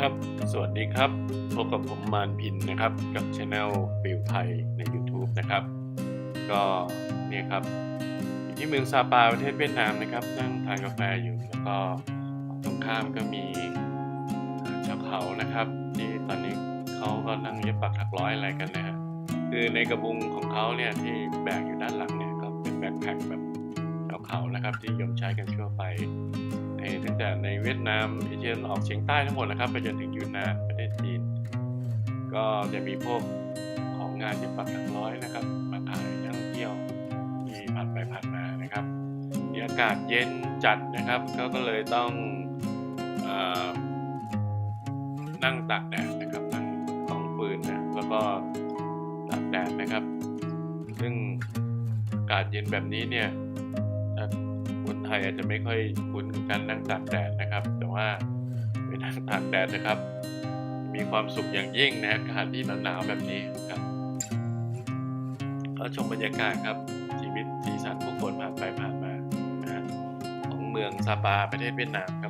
ครับ สวัสดีครับ พบกับผมมานพินนะครับ กับช anel ฟิลไทยใน YouTube นะครับ ก็เนี่ยครับอยู่ที่เมืองซาปาประเทศเวียดนามนะครับ นั่งทานกาแฟอยู่แล้วก็ตรงข้ามก็มีชาวเขานะครับ ที่ตอนนี้เขาก็นั่งเย็บปักถักร้อยอะไรกันนะฮะคือในกระบุงของเขาเนี่ยที่แบกอยู่ด้านหลังเนี่ยก็เป็นแบกแพ็คแบบ เขานะครับที่ยมใช้กันทั่วไปในตั้งแต่ในเวียดนามเอเชียตะวันออกเฉียงใต้ทั้งหมดนะครับไปจนถึงยูนนานประเทศจีน ก็จะมีพวกของงานที่ปักหลักร้อยนะครับ มาขายนักท่องเที่ยวที่ผ่านไปผ่านมานะครับมีอากาศเย็นจัดนะครับก็ก็เลยต้องอนั่งตากแดดนะครับนั่งกองฟืนนะแล้วก็ตากแดดนะครับ ซึ่งอากาศเย็นแบบนี้เนี่ย ทยอาจจะไม่ค่อยคุ้นกับการนั่งตากแดดนะครับ แต่ว่าไปนั่งตากแดดนะครับ มีความสุขอย่างยิ่งนะอากาศที่หนาวๆแบบนี้ครับก็ชมบรรยากาศครับชีวิตสีสันผู้คนผ่านไปผ่านมานะฮะของเมืองซาปาประเทศเวียดนามครับ